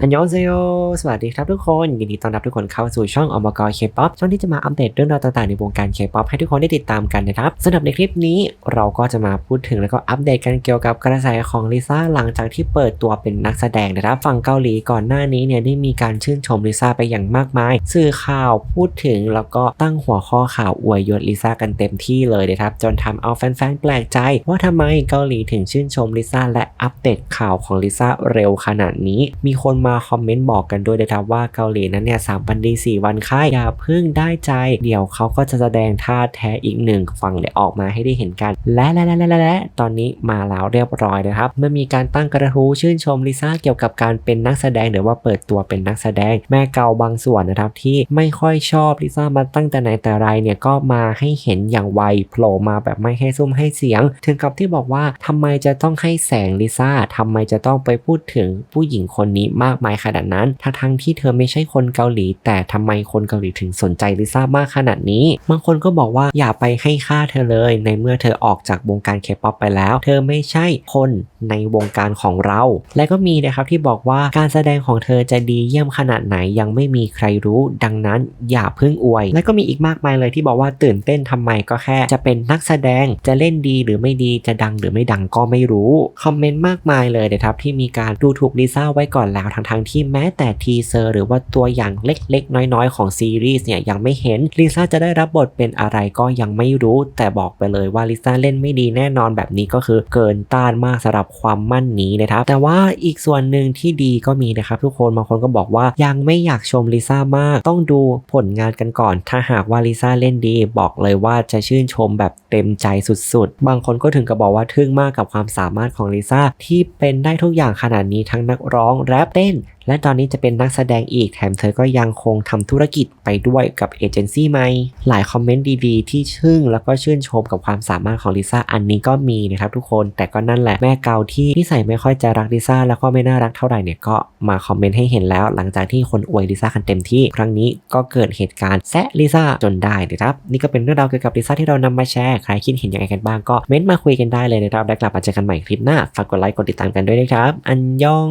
อันยองเซโยสวัสดีครับทุกคน ยินดีต้อนรับทุกคนเข้าสู่ช่องอมกรเคป๊อปช่องที่จะมาอัปเดตเรื่องราวต่างๆในวงการเคป๊อปให้ทุกคนได้ติดตามกันนะครับสำหรับในคลิปนี้เราก็จะมาพูดถึงแล้วก็อัปเดตกันเกี่ยวกับกระแสของลิซ่าหลังจากที่เปิดตัวเป็นนักแสดงนะครับฝั่งเกาหลีก่อนหน้านี้เนี่ยได้มีการชื่นชมลิซ่าไปอย่างมากมาย สื่อข่าวพูดถึงแล้วก็ตั้งหัวข้อข่าวอวยยศลิซ่ากันเต็มที่เลยนะครับจนทำเอาแฟนๆแปลกใจ ว่าทำไมเกาหลีถึงชื่นชมลิซ่าและอัปเดตข่าวของลิซ่าเร็วขนาดนี้มีคนมาคอมเมนต์บอกกันด้วยนะครับว่าเกาหลีนั้นเนี่ยสามวันดีสี่วันค่ายอย่าเพิ่งได้ใจ เดี๋ยวเขาก็จะแสดงท่าแท้อีกหนึ่งฝั่งเดี๋ยวออกมาให้ได้เห็นกัน และและและและและตอนนี้มาแล้วเรียบร้อยนะครับเมื่อมีการตั้งกระทู้ชื่นชมลิซ่าเกี่ยวกับการเป็นนักแสดงหรือว่าเปิดตัวเป็นนักแสดง แม่เกาบางส่วนนะครับที่ไม่ค่อยชอบลิซ่ามาตั้งแต่ไหนแต่ไรเนี่ยก็มาให้เห็นอย่างไวโผล่มาแบบไม่ให้ซุ่มให้เสียง ถึงกับที่บอกว่าทำไมจะต้องให้แสงลิซ่าทำไมจะต้องไปพูดถึงผู้หญิงคนนี้มากมายขนาดนั้นทั้งทั้งๆที่เธอไม่ใช่คนเกาหลี แต่ทำไมคนเกาหลีถึงสนใจลิซ่ามากขนาดนี้ บางคนก็บอกว่าอย่าไปให้ค่าเธอเลย ในเมื่อเธอออกจากวงการเคป๊อปไปแล้ว เธอไม่ใช่คนในวงการของเรา และก็มีนะครับที่บอกว่าการแสดงของเธอจะดีเยี่ยมขนาดไหนยังไม่มีใครรู้ ดังนั้นอย่าเพิ่งอวย และก็มีอีกมากมายเลยที่บอกว่าตื่นเต้นทำไมก็แค่ จะเป็นนักแสดงจะเล่นดีหรือไม่ดีจะดังหรือไม่ดังก็ไม่รู้คอมเมนต์มากมายเลยนะครับที่มีการดูถูกลิซ่าไว้ก่อนแล้วทั้งทั้งที่แม้แต่ทีเซอร์หรือว่าตัวอย่างเล็กๆ น้อยๆ ของซีรีส์เนี่ยยังไม่เห็นลิซ่าจะได้รับบทเป็นอะไรก็ยังไม่รู้แต่บอกไปเลยว่าลิซ่าเล่นไม่ดีแน่นอนแบบนี้ก็คือเกินต้านมากสำหรับความมั่นนี้นะครับ แต่ว่าอีกส่วนหนึ่งที่ดีก็มีนะครับทุกคนบางคนก็บอกว่ายังไม่อยากชมลิซ่ามาก ต้องดูผลงานกันก่อน ถ้าหากว่าลิซ่าเล่นดี บอกเลยว่าจะชื่นชมแบบเต็มใจสุดๆ บางคนก็ถึงกับบอกว่าทึ่งมากกับความสามารถของลิซ่าที่เป็นได้ทุกอย่างขนาดนี้ทั้งนักร้องแรปเต้นและตอนนี้จะเป็นนักแสดงอีกแถมเธอก็ยังคงทำธุรกิจไปด้วยกับเอเจนซี่ใหม่ หลายคอมเมนต์ดีๆ ที่ชึ่งแล้วก็ชื่นชมกับความสามารถของลิซ่าอันนี้ก็มีนะครับทุกคน แต่ก็นั่นแหละแม่เกาที่นิสัยไม่ค่อยจะรักลิซ่าแล้วก็ไม่น่ารักเท่าไหร่เนี่ยก็มาคอมเมนต์ให้เห็นแล้ว หลังจากที่คนอวยลิซ่ากันเต็มที่ครั้งนี้ก็เกิดเหตุการณ์แซะลิซ่าจนได้นะครับนี่ก็เป็นเรื่องราวเกี่ยวกับลิซ่าที่เรานำมาแชร์ใครคิดเห็นยังไงกันบ้างก็เม้นต์มาคุยกันได้เลยนะครับแล้วกลับมาเจอกันใหม่คลิปหน้าฝากกดไลค์กดติดตามกันด้วยนะครับอันยอง